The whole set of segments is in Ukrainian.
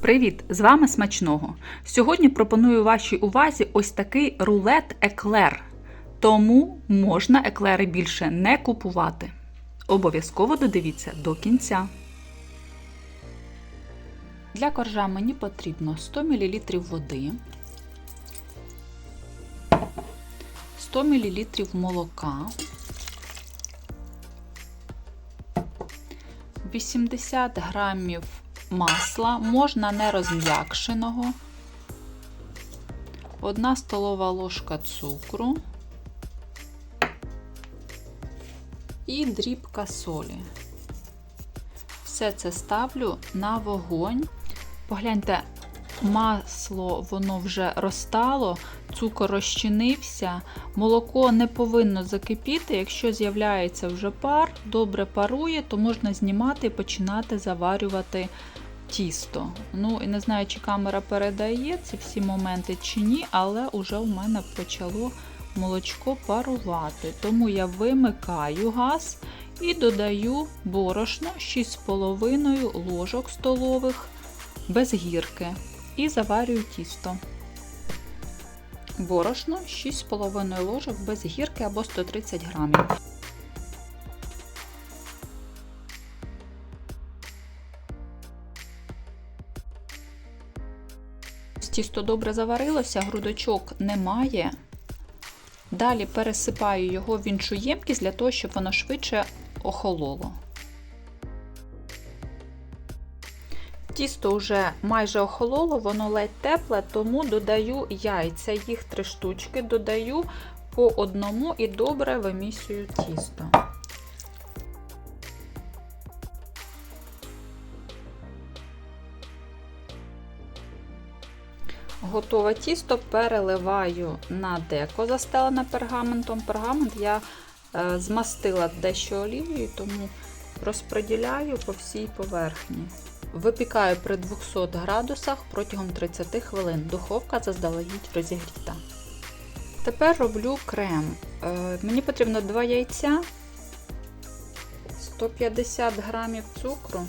Привіт! З вами смачного. Сьогодні пропоную вашій увазі ось такий рулет еклер. Тому можна еклери більше не купувати. Обов'язково додивіться до кінця. Для коржа мені потрібно 100 мл води, 100 мл молока, 80 грамів масла, можна не розм'якшеного, 1 столова ложка цукру і дрібка солі. Все це ставлю на вогонь. Погляньте, масло воно вже розтало, цукор розчинився, молоко не повинно закипіти. Якщо з'являється вже пар, добре парує, то можна знімати і починати заварювати тісто. Ну і не знаю, чи камера передає ці всі моменти чи ні, але вже у мене почало молочко парувати. Тому я вимикаю газ і додаю борошно 6,5 ложок столових без гірки і заварюю тісто. Борошно 6,5 ложок без гірки або 130 грамів. Тісто добре заварилося, грудочок немає. Далі пересипаю його в іншу ємкість для того, щоб воно швидше охололо. Тісто вже майже охололо, воно ледь тепле, тому додаю яйця, їх три штучки, додаю по одному і добре вимісюю тісто. Готове тісто переливаю на деко, застелене пергаментом. Пергамент я е, змастила дещо олією, тому розподіляю по всій поверхні. Випікаю при 200 градусах протягом 30 хвилин. Духовка заздалегідь розігріта. Тепер роблю крем. Е, мені потрібно 2 яйця, 150 грамів цукру.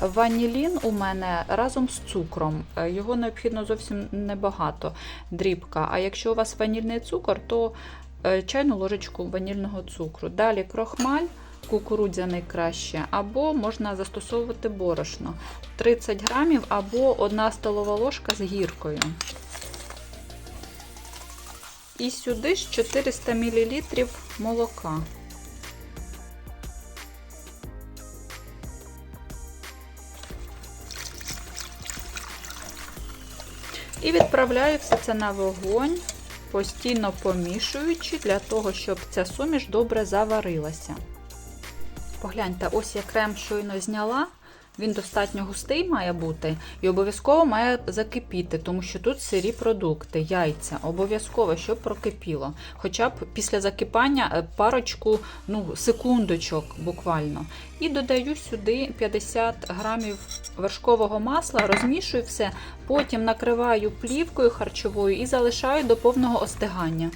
Ванілін у мене разом з цукром. Е, Його необхідно зовсім небагато дрібка. А якщо у вас ванільний цукор, то е, чайну ложечку ванільного цукру. Далі крохмаль, кукурудзяний краще, або можна застосовувати борошно 30 грамів або 1 столова ложка з гіркою. І сюди ж 400 мл молока. І відправляю все це на вогонь, постійно помішуючи, для того, щоб ця суміш добре заварилася. Погляньте, ось я крем щойно зняла. Він достатньо густий має бути і обов'язково має закипіти, тому що тут сирі продукти, яйця, обов'язково, щоб прокипіло. Хоча б після закипання е, парочку ну, секундочок буквально. І додаю сюди 50 грамів вершкового масла, розмішую все, потім накриваю плівкою харчовою і залишаю до повного остигання.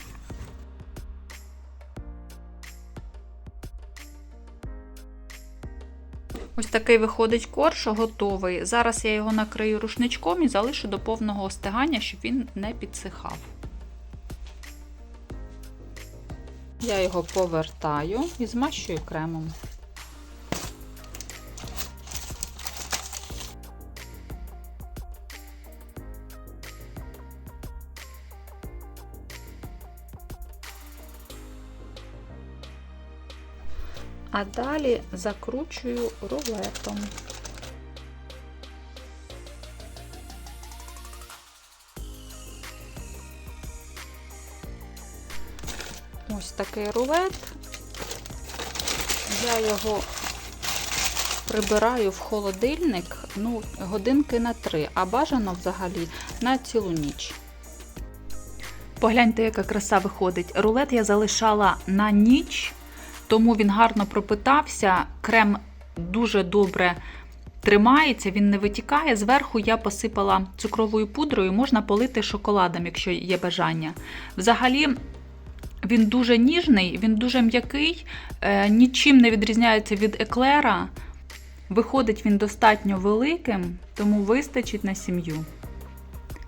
Ось такий виходить корж готовий. Зараз я його накрию рушничком і залишу до повного остигання, щоб він не підсихав. Я його повертаю і змащую кремом. А далі закручую рулетом. Ось такий рулет. Я його прибираю в холодильник ну, годинки на три, а бажано взагалі на цілу ніч. Погляньте, яка краса виходить. Рулет я залишала на ніч тому він гарно пропитався, крем дуже добре тримається, він не витікає. Зверху я посипала цукровою пудрою, можна полити шоколадом, якщо є бажання. Взагалі, він дуже ніжний, він дуже м'який, е, нічим не відрізняється від еклера. Виходить він достатньо великим. тому вистачить на сім'ю.